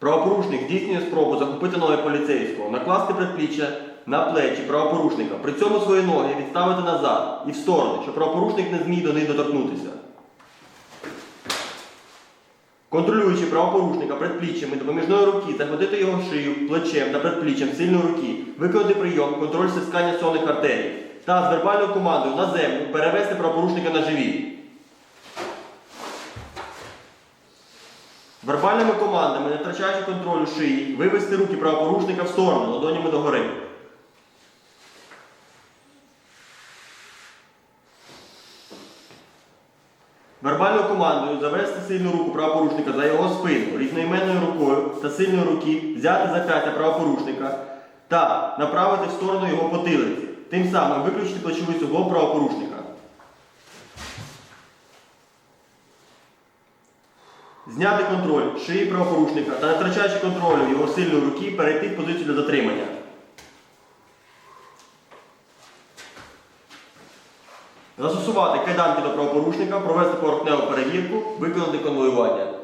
Правопорушник здійснює спробу захопити ноги поліцейського, накласти предпліччя на плечі правопорушника, при цьому свої ноги відставити назад і в сторони, щоб правопорушник не зміг до них доторкнутися. Контролюючи правопорушника предпліччями допоміжної руки, захватити його шию, плечем та предпліччям сильної руки, виконати прийом, контроль стискання сонних артерій та з вербальною командою на землю перевести правопорушника на живіт. Вербальними командами, не втрачаючи контролю шиї, вивести руки правопорушника в сторону, ладонями догори. Вербальною командою завести сильну руку правопорушника за його спину різноіменною рукою та сильної руки взяти зап'ястя правопорушника та направити в сторону його потилиці, тим самим виключити плечовий суглоб правопорушника. Зняти контроль шиї правопорушника та не втрачаючи контролю його сильної руки, перейти в позицію для затримання. Застосувати кайданки до правопорушника, провести поверхневу перевірку, виконати конвоювання.